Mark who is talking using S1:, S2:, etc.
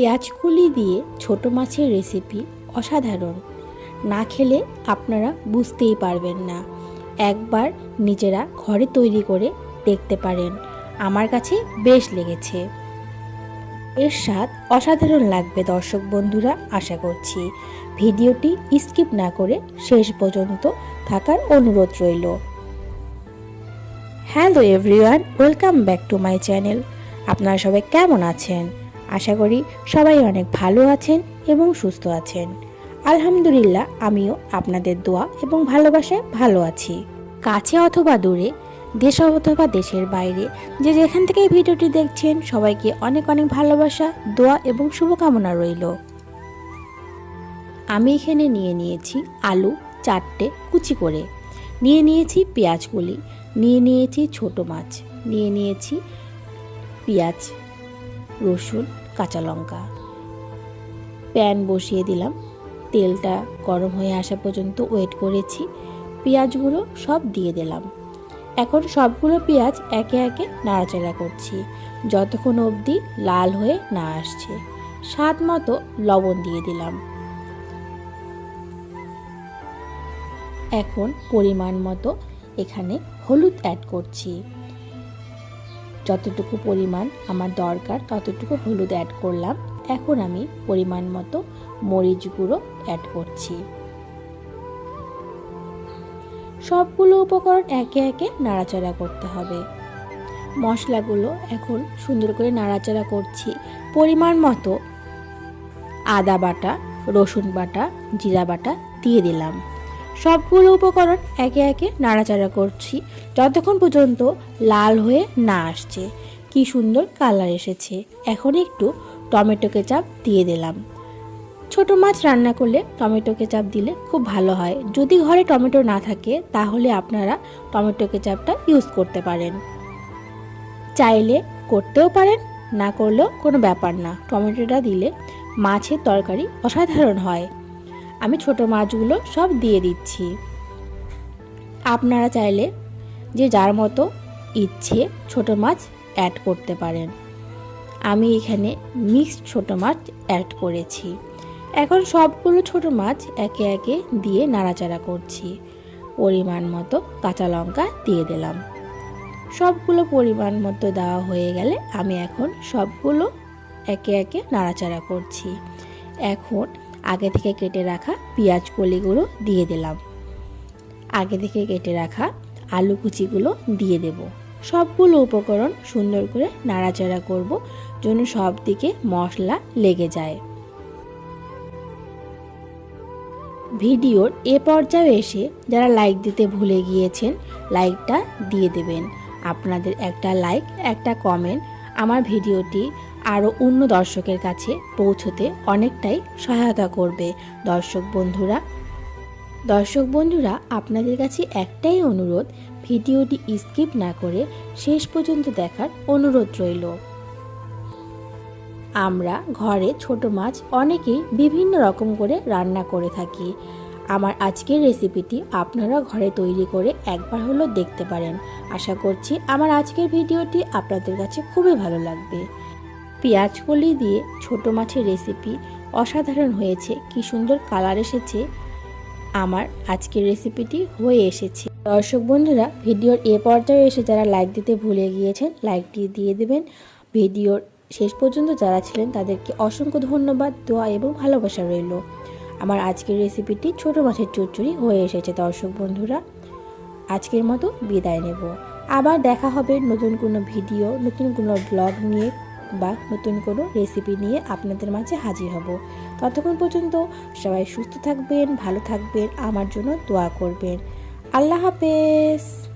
S1: পেঁয়াজ কুলি দিয়ে ছোট মাছের রেসিপি অসাধারণ। না খেলে আপনারা বুঝতেই পারবেন না। একবার নিজেরা ঘরে তৈরি করে দেখতে পারেন। আমার কাছে বেশ লেগেছে। এর স্বাদ অসাধারণ লাগবে দর্শক বন্ধুরা, আশা করছি। ভিডিওটি স্কিপ না করে শেষ পর্যন্ত থাকার অনুরোধ রইল। Hello everyone, welcome back to my channel. আপনারা সবাই কেমন আছেন? আশা করি সবাই অনেক ভালো আছেন এবং সুস্থ আছেন। আলহামদুলিল্লাহ, আমিও আপনাদের দোয়া এবং ভালোবাসায় ভালো আছি। কাছে অথবা দূরে, দেশ অথবা দেশের বাইরে, যে যেখান থেকে ভিডিওটি দেখছেন, সবাইকে অনেক অনেক ভালোবাসা, দোয়া এবং শুভকামনা রইল। আমি এখানে নিয়ে নিয়েছি আলু চারটে কুচি করে। নিয়ে নিয়েছি পেঁয়াজগুলি নিয়ে নিয়েছি ছোট মাছ, নিয়ে নিয়েছি পেঁয়াজ, রসুন কাঁচা লঙ্কা। প্যান বসিয়ে দিলাম। তেলটা গরম হয়ে আসা পর্যন্ত ওয়েট করেছি। পেঁয়াজগুলো সব দিয়ে দিলাম। এখন সবগুলো পেঁয়াজ একে একে নাড়াচাড়া করছি। যতক্ষণ অবধি লাল হয়ে না আসছে। স্বাদ মতো লবণ দিয়ে দিলাম। এখন পরিমাণ মতো এখানে হলুদ অ্যাড করছি। যতটুকু পরিমাণ আমার দরকার, ততটুকু হলুদ অ্যাড করলাম। এখন আমি পরিমাণ মতো মরিচ গুঁড়ো অ্যাড করছি। সবগুলো উপকরণ একে একে নাড়াচাড়া করতে হবে। মশলাগুলো এখন সুন্দর করে নাড়াচাড়া করছি। পরিমাণ মতো আদা বাটা, রসুন বাটা, জিরা বাটা দিয়ে দিলাম। সবগুলো উপকরণ একে একে নাড়াচাড়া করছি। যতক্ষণ পর্যন্ত লাল হয়ে না আসছে। কি সুন্দর কালার এসেছে। এখন একটু টমেটো কেচাপ দিয়ে দিলাম। ছোট মাছ রান্না করলে টমেটো কেচাপ দিলে খুব ভালো হয়। যদি ঘরে টমেটো না থাকে, তাহলে আপনারা টমেটো কেচাপটা ইউজ করতে পারেন। চাইলে করতেও পারেন, না করলেও কোনো ব্যাপার না। টমেটোটা দিলে মাছের তরকারি অসাধারণ হয়। আমি ছোট মাছগুলো সব দিয়ে দিচ্ছি। আপনারা চাইলে যে যার মতো ইচ্ছে ছোট মাছ অ্যাড করতে পারেন। আমি এখানে মিক্সড ছোট মাছ অ্যাড করেছি। এখন সবগুলো ছোট মাছ একে একে দিয়ে নাড়াচাড়া করছি। পরিমাণ মতো কাঁচা লঙ্কা দিয়ে দিলাম। সবগুলো পরিমাণ মতো দেওয়া হয়ে গেলে আমি এখন সবগুলো একে একে নাড়াচাড়া করছি। এখন আগে থেকে কেটে রাখা পেঁয়াজ কলিগুলো দিয়ে দিলাম। আগে থেকে কেটে রাখা আলু কুচিগুলো দিয়ে দেব। সবগুলো উপকরণ সুন্দর করে নাড়াচাড়া করব যেন সব দিকে মশলা লেগে যায়। ভিডিওর এ পর্যায়ে এসে যারা লাইক দিতে ভুলে গিয়েছেন, লাইকটা দিয়ে দেবেন। আপনাদের একটা লাইক, একটা কমেন্ট আমার ভিডিওটি আরও অন্য দর্শকের কাছে পৌঁছতে অনেকটাই সহায়তা করবে দর্শক বন্ধুরা। দর্শক বন্ধুরা, আপনাদের কাছে একটাই অনুরোধ, ভিডিওটি স্কিপ না করে শেষ পর্যন্ত দেখার অনুরোধ রইল। আমরা ঘরে ছোট মাছ অনেকেই বিভিন্ন রকম করে রান্না করে থাকি। আমার আজকের রেসিপিটি আপনারা ঘরে তৈরি করে একবার হলো দেখতে পারেন। আশা করছি আমার আজকের ভিডিওটি আপনাদের কাছে খুবই ভালো লাগবে। পেঁয়াজ কলি দিয়ে ছোট মাছের রেসিপি অসাধারণ হয়েছে। কি সুন্দর কালার এসেছে। আমার আজকের রেসিপিটি হয়ে এসেছে। দর্শক বন্ধুরা, ভিডিওর এ পর্যায়ে এসে যারা লাইক দিতে ভুলে গিয়েছেন লাইকটি দিয়ে দেবেন। ভিডিওর শেষ পর্যন্ত যারা ছিলেন, তাদেরকে অসংখ্য ধন্যবাদ, দোয়া এবং ভালোবাসা রইল। আমার আজকের রেসিপিটি ছোট মাছের চচ্চড়ি হয়ে এসেছে দর্শক বন্ধুরা। আজকের মতো বিদায় নেব। আবার দেখা হবে নতুন কোনো ভিডিও, নতুন কোনো ব্লগ নিয়ে। বা নতুন কোনো রেসিপি নিয়ে আপনাদের মাঝে হাজির হব। ততক্ষণ পর্যন্ত সবাই সুস্থ থাকবেন, ভালো থাকবেন, আমার জন্য দোয়া করবেন। আল্লাহ হাফেজ।